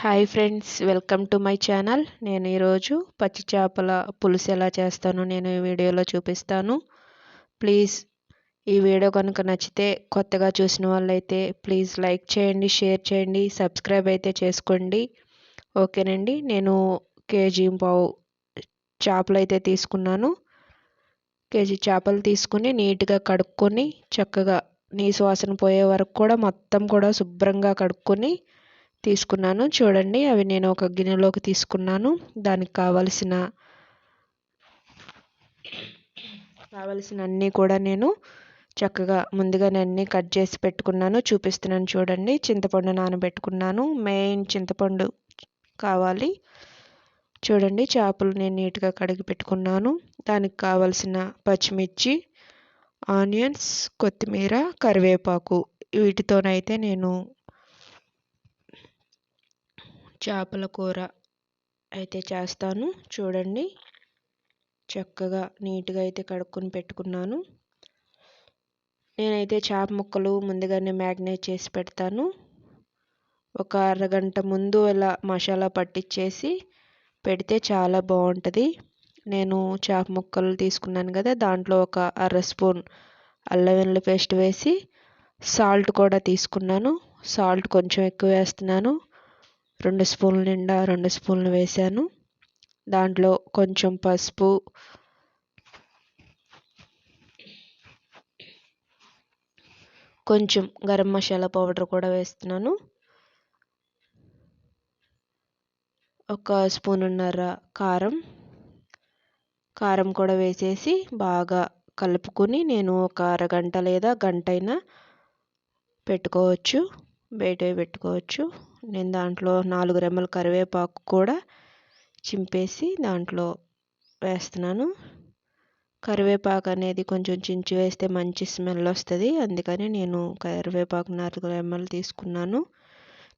Hi friends welcome to my channel నేను ఈరోజు పచ్చి చేపల పులుసు ఎలా చేస్తానో నేను ఈ వీడియోలో చూపిస్తాను. ప్లీజ్ ఈ వీడియో కనుక నచ్చితే కొత్తగా చూసిన వాళ్ళైతే ప్లీజ్ లైక్ చేయండి షేర్ చేయండి సబ్స్క్రైబ్ అయితే చేసుకోండి. ఓకేనండి నేను కేజీ పావు చేపలు అయితే తీసుకున్నాను. కేజీ చేపలు తీసుకుని నీట్గా కడుక్కొని చక్కగా నీ శ్వాసన పోయే వరకు కూడా మొత్తం కూడా శుభ్రంగా కడుక్కొని తీసుకున్నాను. చూడండి అవి నేను ఒక గిన్నెలోకి తీసుకున్నాను. దానికి కావలసిన కావలసిన అన్నీ కూడా నేను చక్కగా ముందుగానే అన్నీ కట్ చేసి పెట్టుకున్నాను. చూపిస్తున్నాను చూడండి చింతపండు నానబెట్టుకున్నాను. మెయిన్ చింతపండు కావాలి. చూడండి చేపలు నేను నీట్గా కడిగి పెట్టుకున్నాను. దానికి కావలసిన పచ్చిమిర్చి ఆనియన్స్ కొత్తిమీర కరివేపాకు వీటితోనైతే నేను చేపల కూర అయితే చేస్తాను. చూడండి. చక్కగా నీట్గా అయితే కడుక్కొని పెట్టుకున్నాను. నేనైతే చేప ముక్కలు ముందుగానే మ్యాగ్నేట్ చేసి పెడతాను. ఒక అరగంట ముందు ఇలా మసాలా పట్టించేసి పెడితే చాలా బాగుంటుంది నేను చేప ముక్కలు తీసుకున్నాను కదా దాంట్లో ఒక అర స్పూన్ అల్లం వెల్లుల్లి పేస్ట్ వేసి సాల్ట్ కూడా తీసుకున్నాను. సాల్ట్ కొంచెం ఎక్కువ వేస్తున్నాను. రెండు స్పూన్ల నిండా రెండు స్పూన్లు వేసాను దాంట్లో కొంచెం పసుపు కొంచెం గరం మసాలా పౌడర్ కూడా వేస్తున్నాను. ఒక స్పూనున్నర కారం కారం కూడా వేసేసి బాగా కలుపుకొని నేను ఒక అరగంట లేదా గంట అయినా పెట్టుకోవచ్చు. బయట పెట్టుకోవచ్చు. నేను దాంట్లో నాలుగు రెమ్మల కరివేపాకు కూడా చింపేసి దాంట్లో వేస్తున్నాను. కరివేపాకు అనేది కొంచెం చించి వేస్తే మంచి స్మెల్ వస్తుంది. అందుకని నేను కరివేపాకు నాలుగు రెమ్మలు తీసుకున్నాను.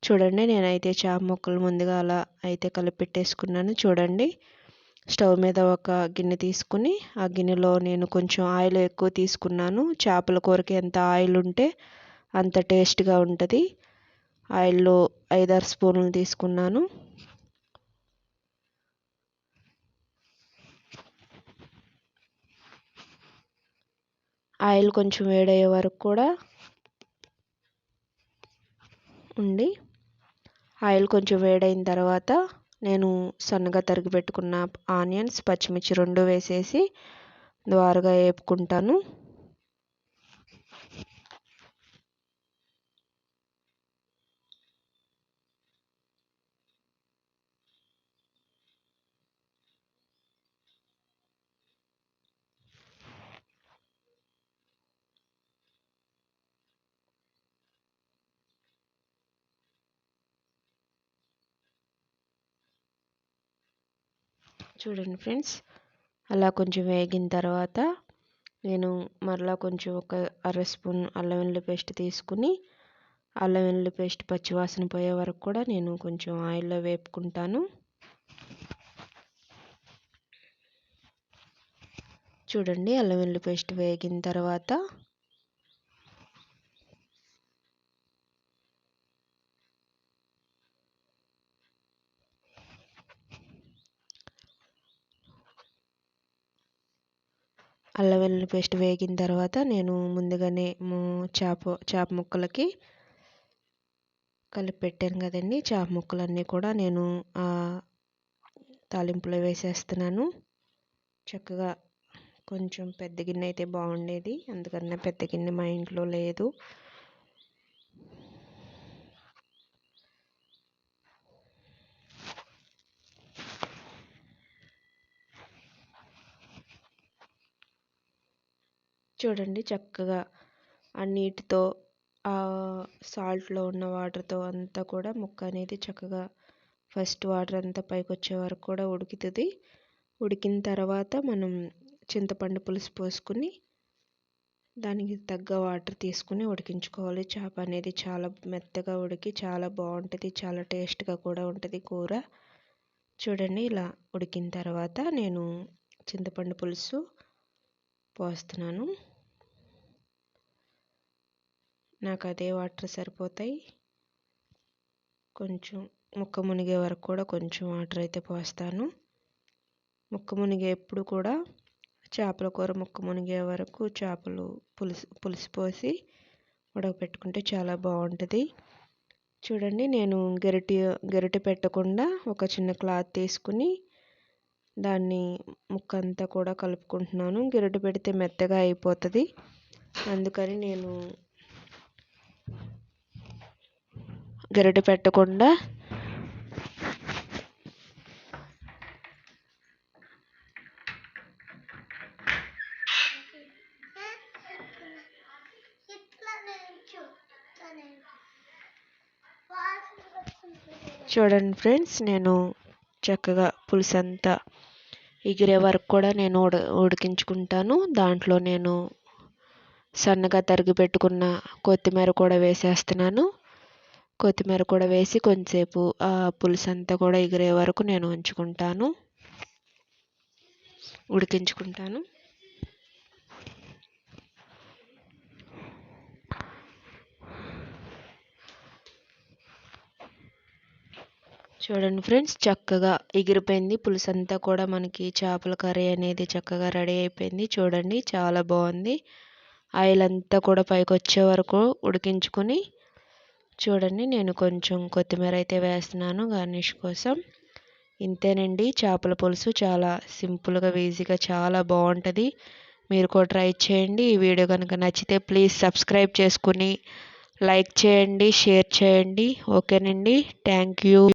చూడండి నేనైతే చేప ముక్కలు ముందుగా అలా అయితే కలిపెట్టేసుకున్నాను. చూడండి స్టవ్ మీద ఒక గిన్నె తీసుకుని ఆ గిన్నెలో నేను కొంచెం ఆయిల్ ఎక్కువ తీసుకున్నాను. చేపల కూరకి ఎంత ఆయిల్ ఉంటే అంత టేస్ట్గా ఉంటుంది. ఆయిల్లో ఐదారు స్పూన్లు తీసుకున్నాను. ఆయిల్ కొంచెం వేడయ్యే వరకు కూడా ఉండి ఆయిల్ కొంచెం వేడైన తర్వాత నేను సన్నగా తరిగి పెట్టుకున్న ఆనియన్స్ పచ్చిమిర్చి రెండు వేసేసి ద్వారగా వేపుకుంటాను చూడండి ఫ్రెండ్స్. అలా కొంచెం వేగిన తర్వాత నేను మరలా కొంచెం ఒక అర స్పూన్ అల్లం వెల్లుల్లి పేస్ట్ తీసుకుని అల్లం వెల్లుల్లి పేస్ట్ పచ్చివాసన పోయే వరకు కూడా నేను కొంచెం ఆయిల్లో వేపుకుంటాను. చూడండి అల్లం వెల్లుల్లి పేస్ట్ వేగిన తర్వాత అల్లం వెల్లుల్లి పేస్ట్ వేగిన తర్వాత నేను ముందుగానే చేప చేప ముక్కలకి కలిపి పెట్టాను కదండి. చేప ముక్కలన్నీ కూడా నేను తాలింపులో వేసేస్తున్నాను. చక్కగా కొంచెం పెద్ద గిన్నె అయితే బాగుండేది. అందుకన్నా పెద్ద గిన్నె మా ఇంట్లో లేదు. చూడండి చక్కగా ఆ నీటితో ఆ సాల్ట్లో ఉన్న వాటర్తో అంతా కూడా ముక్క అనేది చక్కగా ఫస్ట్ వాటర్ అంతా పైకి వచ్చే వరకు కూడా ఉడుకుతుంది. ఉడికిన తర్వాత మనం చింతపండు పులుసు పోసుకుని దానికి తగ్గ వాటర్ తీసుకుని ఉడికించుకోవాలి. చేప అనేది చాలా మెత్తగా ఉడికి చాలా బాగుంటుంది చాలా టేస్ట్గా కూడా ఉంటుంది కూర. చూడండి ఇలా ఉడికిన తర్వాత నేను చింతపండు పులుసు పోస్తున్నాను. నాకు అదే వాటర్ సరిపోతాయి. కొంచెం ముక్క మునిగే వరకు కూడా కొంచెం వాటర్ అయితే పోస్తాను. ముక్క మునిగే ఎప్పుడు కూడా చేపల కూర ముక్క మునిగే వరకు చేపలు పులుసు పులుసు పోసి ఉడకపెట్టుకుంటే చాలా బాగుంటుంది. చూడండి నేను గరిటె గరిటె పెట్టకుండా ఒక చిన్న క్లాత్ తీసుకుని దాన్ని ముక్క అంతా కూడా కలుపుకుంటున్నాను. గరిటె పెడితే మెత్తగా అయిపోతుంది. అందుకని నేను గరిటె పెట్టకుండా చూడండి ఫ్రెండ్స్ నేను చక్కగా పులుసు అంతా ఎగిరే వరకు కూడా నేను ఉడ ఉడికించుకుంటాను. దాంట్లో నేను సన్నగా తరిగి పెట్టుకున్న కొత్తిమీర కూడా వేసేస్తున్నాను. కొత్తిమీర కూడా వేసి కొంచెంసేపు ఆ పులుసు అంతా కూడా ఎగిరే వరకు నేను ఉంచుకుంటాను. ఉడికించుకుంటాను. చూడండి ఫ్రెండ్స్ చక్కగా ఎగిరిపోయింది. పులుసు అంతా కూడా మనకి చేపల కర్రీ అనేది చక్కగా రెడీ అయిపోయింది. చూడండి చాలా బాగుంది. ఆయిల్ అంతా కూడా పైకి వచ్చే వరకు ఉడికించుకొని చూడండి నేను కొంచెం కొత్తిమీర అయితే వేస్తున్నాను గార్నిష్ కోసం. ఇంతేనండి చేపల పులుసు చాలా సింపుల్గా ఈజీగా చాలా బాగుంటుంది. మీరు కూడా ట్రై చేయండి. ఈ వీడియో కనుక నచ్చితే ప్లీజ్ సబ్స్క్రైబ్ చేసుకుని లైక్ చేయండి షేర్ చేయండి. ఓకేనండి థ్యాంక్ యూ.